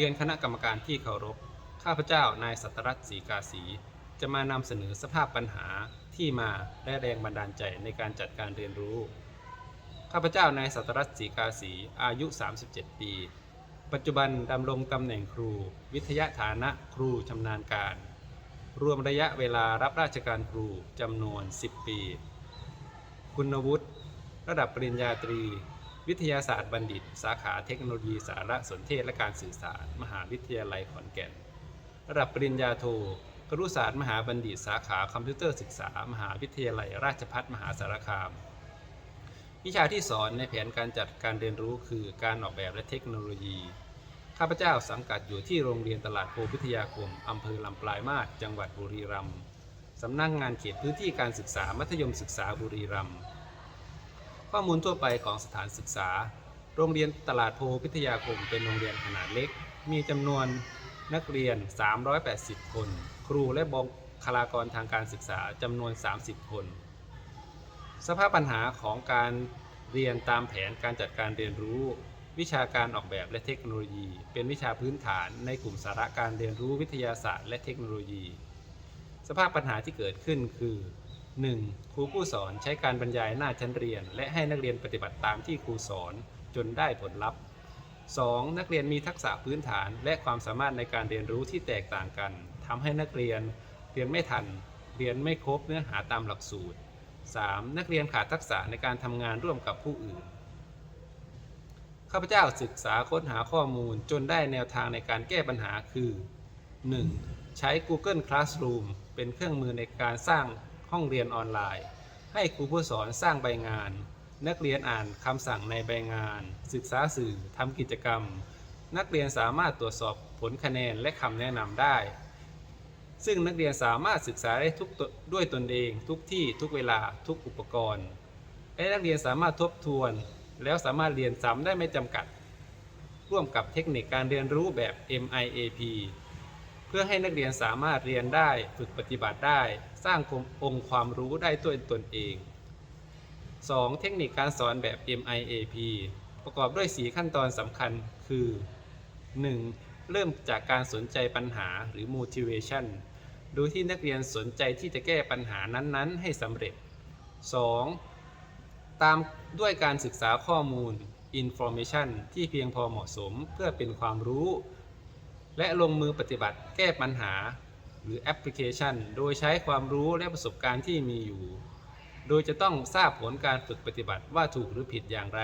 เรียนคณะกรรมการที่เคารพ ข้าพเจ้านายสัตรัตน์ศรีกาสีจะมานำเสนอสภาพปัญหาที่มาและแรงบันดาลใจในการจัดการเรียนรู้ ข้าพเจ้านายสัตรัตน์ศรีกาสีอายุ 37 ปี ปัจจุบันดำรงตำแหน่งครู วิทยาฐานะครูชำนาญการ รวมระยะเวลารับราชการครูจำนวน 10 ปี คุณวุฒิระดับปริญญาตรี วิทยาศาสตร์บัณฑิต สาขาเทคโนโลยีสารสนเทศและการสื่อสาร มหาวิทยาลัยขอนแก่น ระดับปริญญาโทครุศาสตร์มหาบัณฑิต สาขาคอมพิวเตอร์ศึกษา มหาวิทยาลัย ราชภัฏมหาสารคาม วิชาที่สอนในแผนการจัดการเรียนรู้คือการออกแบบและเทคโนโลยี ข้าพเจ้าสังกัดอยู่ที่โรงเรียนตลาดโพพิทยาคม อำเภอลำปลายมาศจังหวัดบุรีรัมย์ สำนักงานเขตพื้นที่การศึกษามัธยมศึกษาบุรีรัมย์ ข้อมูลทั่วไปของสถานศึกษา โรงเรียนตลาดโพพิทยาคมเป็นโรงเรียนขนาดเล็ก มีจำนวนนักเรียน 380 คน ครูและบุคลากรทางการศึกษาจำนวน 30 คน สภาพปัญหาของการเรียนตามแผนการจัดการเรียนรู้ วิชาการออกแบบและเทคโนโลยี เป็นวิชาพื้นฐานในกลุ่มสาระการเรียนรู้วิทยาศาสตร์และเทคโนโลยี สภาพปัญหาที่เกิดขึ้นคือ 1. ครูผู้สอนใช้การบรรยายหน้าชั้นเรียน และให้นักเรียนปฏิบัติตามที่ครูสอนจนได้ผลลัพธ์ 2. นักเรียนมีทักษะพื้นฐานและความสามารถในการเรียนรู้ที่แตกต่างกันทำให้นักเรียนเรียนไม่ทัน เรียนไม่ครบเนื้อหาตามหลักสูตร 3. นักเรียนขาดทักษะในการทำงานร่วมกับผู้อื่น ข้าพเจ้าศึกษาค้นหาข้อมูลจนได้แนวทางในการแก้ปัญหาคือ 1. ใช้ Google Classroom เป็นเครื่องมือในการสร้าง ห้องเรียนออนไลน์ ให้ครูผู้สอนสร้างใบงาน นักเรียนอ่านคำสั่งในใบงาน ศึกษาสื่อทำกิจกรรม นักเรียนสามารถตรวจสอบผลคะแนนและคำแนะนำได้ ซึ่งนักเรียนสามารถศึกษาได้ทุกตด้วยตนเองทุกที่ทุกเวลาทุกอุปกรณ์ และนักเรียนสามารถทบทวน แล้วสามารถเรียนซ้ำได้ไม่จำกัด ร่วมกับเทคนิคการเรียนรู้แบบ MIAP เพื่อให้นักเรียนสามารถเรียนได้ฝึกปฏิบัติได้ สร้างองค์ความรู้ได้ด้วตนเอง 2. เทคนิคการสอนแบบ MIAP ประกอบด้วย 4 ขั้นตอนสำคัญคือ 1. เริ่มจากการสนใจปัญหาหรือ motivation ดยที่นักเรียนสนใจที่จะแก้ปัญหานั้นๆ ให้สำเร็จ 2. ตามด้วยการศึกษาข้อมูล information ที่เพียงพอเหมาะสมเพื่อเป็นความรู้ และลงมือปฏิบัติแก้ปัญหาหรือแอปพลิเคชัน โดยใช้ความรู้และประสบการณ์ที่มีอยู่ โดยจะต้องทราบผลการฝึกปฏิบัติว่าถูกหรือผิดอย่างไร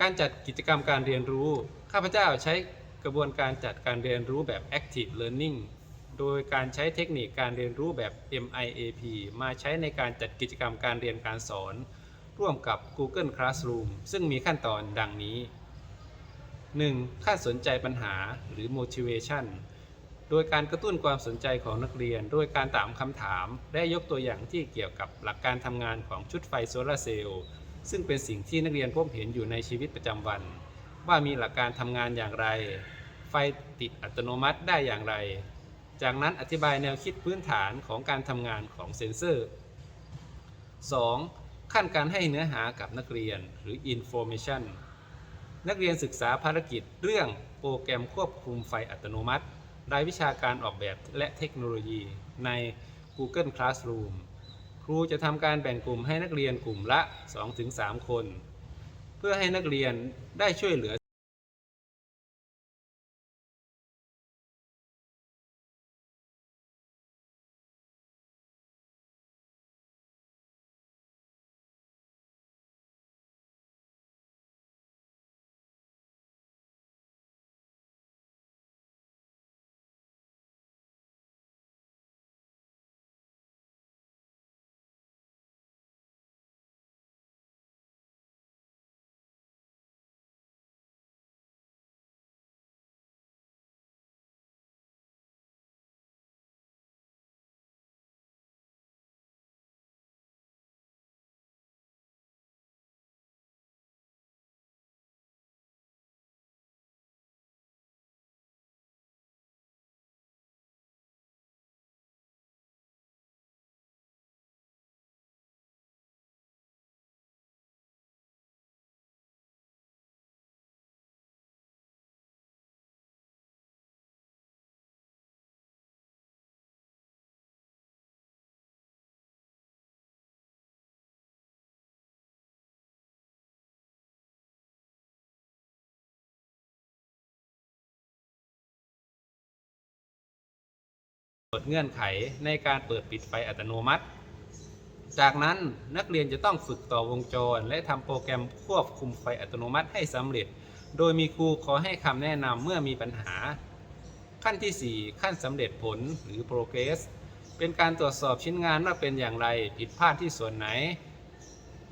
การจัดกิจกรรมการเรียนรู้ ข้าพเจ้าใช้กระบวนการจัดการเรียนรู้แบบ active learning โดยการใช้เทคนิคการเรียนรู้แบบ MIAP มาใช้ในการจัดกิจกรรมการเรียนการสอน ร่วมกับ Google Classroom ซึ่งมีขั้นตอนดังนี้ 1. ขั้นสนใจปัญหาหรือ motivation โดยการกระตุ้นความสนใจของนักเรียน โดยการถามคำถาม และยกตัวอย่างที่เกี่ยวกับหลักการทำงานของชุดไฟโซลาร์เซลล์ซึ่งเป็นสิ่งที่นักเรียนพบเห็นอยู่ในชีวิตประจำวัน ว่ามีหลักการทำงานอย่างไร ไฟติดอัตโนมัติได้อย่างไร จากนั้นอธิบายแนวคิดพื้นฐานของการทำงานของเซ็นเซอร์ 2. ขั้นการให้เนื้อหากับนักเรียนหรือ information นักเรียนศึกษาภารกิจเรื่องโปรแกรมควบคุมไฟอัตโนมัติ รายวิชาการออกแบบและเทคโนโลยีใน Google Classroom ครูจะทำการแบ่งกลุ่มให้นักเรียนกลุ่มละ 2-3 คน เพื่อให้นักเรียนได้ช่วยเหลือ ดเงื่อนไขในการเปิดปิดไฟอัตโนมัติ จากนั้นนักเรียนจะต้องฝึกต่อวงจร และทำโปรแกรมควบคุมไฟอัตโนมัติให้สำเร็จ โดยมีครูขอให้คำแนะนำเมื่อมีปัญหา ขั้นทีสี่ 4 ขั้นสำเร็จผลหรือ progress เป็นการตรวจสอบชิ้นงานว่าเป็นอย่างไรผิดพลาดที่ส่วนไหน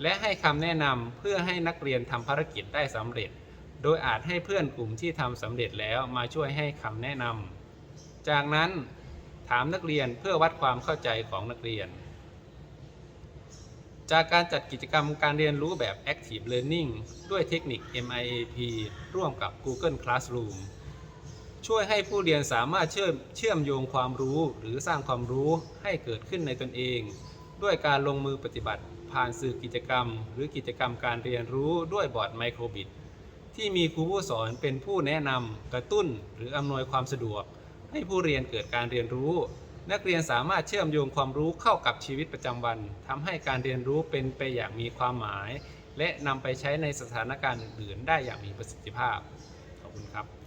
และให้คำแนะนำเพื่อให้นักเรียนทำภารกิจได้สำเร็จ โดยอาจให้เพื่อนกลุ่มที่ทำสำเร็จแล้วมาช่วยให้คำแนะนำจากนั้น ถามนักเรียนเพื่อวัดความเข้าใจของนักเรียน จากการจัดกิจกรรมการเรียนรู้แบบ Active Learning ด้วยเทคนิค MIAP ร่วมกับ Google Classroom ช่วยให้ผู้เรียนสามารถเชื่อมเชื่อมโยงความรู้หรือสร้างความรู้ให้เกิดขึ้นในตนเอง ด้วยการลงมือปฏิบัติผ่านสื่อกิจกรรม หรือกิจกรรมการเรียนรู้ด้วยบอร์ดไมโครบิตที่มีครูผู้สอนเป็นผู้แนะนำกระตุ้นหรืออำนวยความสะดวก ให้ผู้เรียนเกิดการเรียนรู้ นักเรียนสามารถเชื่อมโยงความรู้เข้ากับชีวิตประจำวันทำให้การเรียนรู้เป็นไปอย่างมีความหมาย และนำไปใช้ในสถานการณ์อื่นๆ ได้อย่างมีประสิทธิภาพ ขอบคุณครับ